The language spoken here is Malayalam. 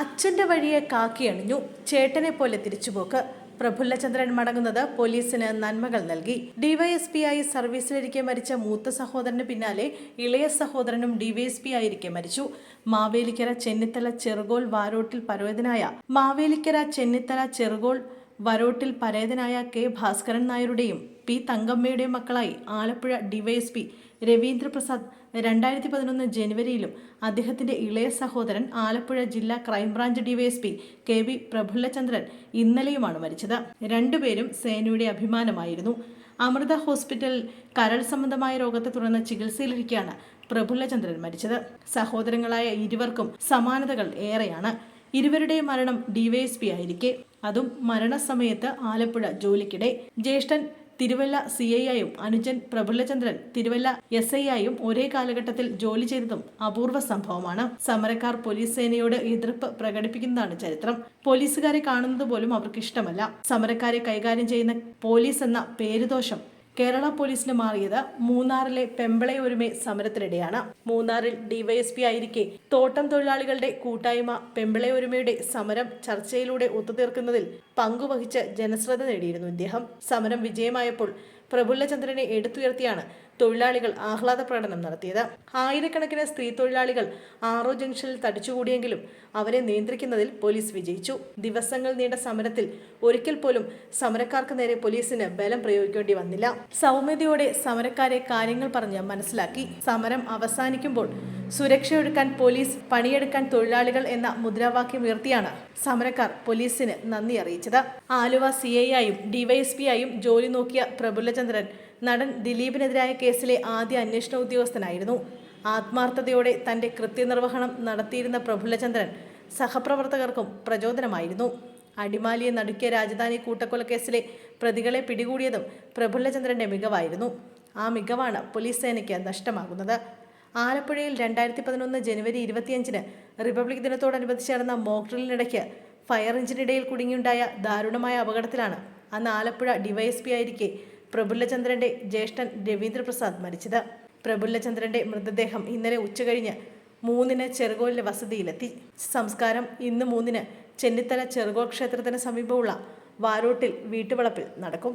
അച്ഛന്റെ വഴിയെ കാക്കിയണിഞ്ഞു ചേട്ടനെ പോലെ തിരിച്ചുപോക്ക്. പ്രഫുല്ലചന്ദ്രൻ മടങ്ങുന്നത് പോലീസിന് നന്മകൾ നൽകി. ഡിവൈഎസ്പി ആയി സർവീസിലിരിക്കെ മരിച്ച മൂത്ത സഹോദരന് പിന്നാലെ ഇളയ സഹോദരനും ഡിവൈഎസ്പി ആയിരിക്കെ മരിച്ചു. മാവേലിക്കര ചെന്നിത്തല ചെറുകോൾ വാരോട്ടിൽ പരോധനായ മാവേലിക്കര ചെന്നിത്തല ചെറുകോൾ വരോട്ടിൽ പരേതനായ കെ ഭാസ്കരൻ നായരുടെയും പി തങ്കമ്മയുടെയും മക്കളായി ആലപ്പുഴ ഡിവൈഎസ്പി രവീന്ദ്രപ്രസാദ് രണ്ടായിരത്തി പതിനൊന്ന് ജനുവരിയിലും അദ്ദേഹത്തിന്റെ ഇളയ സഹോദരൻ ആലപ്പുഴ ജില്ലാ crime branch DYSP K V Prafullachandran ഇന്നലെയുമാണ് മരിച്ചത്. രണ്ടുപേരും സേനയുടെ അഭിമാനമായിരുന്നു. അമൃത ഹോസ്പിറ്റലിൽ കരൾ സംബന്ധമായ രോഗത്തെ തുടർന്ന് ചികിത്സയിലിരിക്കെയാണ് പ്രഫുല്ലചന്ദ്രൻ മരിച്ചത്. സഹോദരങ്ങളായ ഇരുവർക്കും സമാനതകൾ ഏറെയാണ്. ഇരുവരുടെയും മരണം ഡിവൈഎസ്പി ആയിരിക്കെ അതും മരണസമയത്ത് ആലപ്പുഴ ജോലിക്കിടെ. ജ്യേഷ്ഠൻ തിരുവല്ല സി ഐ ആയും അനുജൻ പ്രഫുല്ലചന്ദ്രൻ തിരുവല്ല എസ് ഐ ആയും ഒരേ കാലഘട്ടത്തിൽ ജോലി ചെയ്തതും അപൂർവ സംഭവമാണ്. സമരക്കാർ പോലീസ് സേനയോട് എതിർപ്പ് പ്രകടിപ്പിക്കുന്നതാണ് ചരിത്രം. പോലീസുകാരെ കാണുന്നത് പോലും അവർക്ക് ഇഷ്ടമല്ല സമരക്കാരെ കൈകാര്യം ചെയ്യുന്ന പോലീസ് എന്ന പേരുദോഷം കേരള പോലീസിന് മാറിയത് മൂന്നാറിലെ പെമ്പളയൊരുമെ സമരത്തിനിടെയാണ്. മൂന്നാറിൽ ഡിവൈഎസ്പി ആയിരിക്കെ തോട്ടം തൊഴിലാളികളുടെ കൂട്ടായ്മ പെമ്പളയൊരുമയുടെ സമരം ചർച്ചയിലൂടെ ഒത്തുതീർക്കുന്നതിൽ പങ്കുവഹിച്ച് ജനശ്രദ്ധ നേടിയിരുന്നു ഇദ്ദേഹം. സമരം വിജയമായപ്പോൾ പ്രഫുല്ലചന്ദ്രനെ എടുത്തുയർത്തിയാണ് തൊഴിലാളികൾ ആഹ്ലാദ പ്രകടനം നടത്തിയത്. ആയിരക്കണക്കിന് സ്ത്രീ തൊഴിലാളികൾ ആറോ ജംഗ്ഷനിൽ തടിച്ചുകൂടിയെങ്കിലും അവരെ നിയന്ത്രിക്കുന്നതിൽ പോലീസ് വിജയിച്ചു. ദിവസങ്ങൾ നീണ്ട സമരത്തിൽ ഒരിക്കൽ പോലും സമരക്കാർക്ക് നേരെ പോലീസിന് ബലം പ്രയോഗിക്കേണ്ടി വന്നില്ല. സൗമ്യതയോടെ സമരക്കാരെ കാര്യങ്ങൾ പറഞ്ഞ് മനസ്സിലാക്കി. സമരം അവസാനിക്കുമ്പോൾ സുരക്ഷയൊരുക്കാൻ പോലീസ് പണിയെടുക്കാൻ തൊഴിലാളികൾ എന്ന മുദ്രാവാക്യം ഉയർത്തിയാണ് സമരക്കാർ പോലീസിന് നന്ദി അറിയിച്ചത്. ആലുവ സി ഐ ആയും ഡിവൈഎസ്പി ആയും ജോലി നോക്കിയ പ്രഫുല്ലചന്ദ്രൻ നടൻ ദിലീപിനെതിരായ കേസിലെ ആദ്യ അന്വേഷണ ഉദ്യോഗസ്ഥനായിരുന്നു. ആത്മാർത്ഥതയോടെ തന്റെ കൃത്യനിർവഹണം നടത്തിയിരുന്ന പ്രഫുല്ലചന്ദ്രൻ സഹപ്രവർത്തകർക്കും പ്രചോദനമായിരുന്നു. അടിമാലിയെ നടുക്കിയ രാജധാനി കൂട്ടക്കൊലക്കേസിലെ പ്രതികളെ പിടികൂടിയതും പ്രഫുല്ലചന്ദ്രന്റെ മികവായിരുന്നു. ആ മികവാണ് പോലീസ് സേനയ്ക്ക് നഷ്ടമാകുന്നത്. ആലപ്പുഴയിൽ രണ്ടായിരത്തി പതിനൊന്ന് ജനുവരി ഇരുപത്തിയഞ്ചിന് റിപ്പബ്ലിക് ദിനത്തോടനുബന്ധിച്ച് നടന്ന മോക്ഡ്രിലിനിടയ്ക്ക് ഫയർ എഞ്ചിനിടയിൽ കുടുങ്ങിയുണ്ടായ ദാരുണമായ അപകടത്തിലാണ് അന്ന് ആലപ്പുഴ ഡിവൈഎസ്പി ആയിരിക്കെ പ്രഫുല്ലചന്ദ്രന്റെ ജ്യേഷ്ഠൻ രവീന്ദ്രപ്രസാദ് മരിച്ചത്. പ്രഫുല്ലചന്ദ്രന്റെ മൃതദേഹം ഇന്നലെ ഉച്ചകഴിഞ്ഞ് മൂന്നിന് ചെറുകോലിലെ വസതിയിലെത്തി. സംസ്കാരം ഇന്ന് മൂന്നിന് ചെന്നിത്തല ചെറുകോൾ ക്ഷേത്രത്തിന് സമീപമുള്ള വാരോട്ടിൽ വീട്ടുവളപ്പിൽ നടക്കും.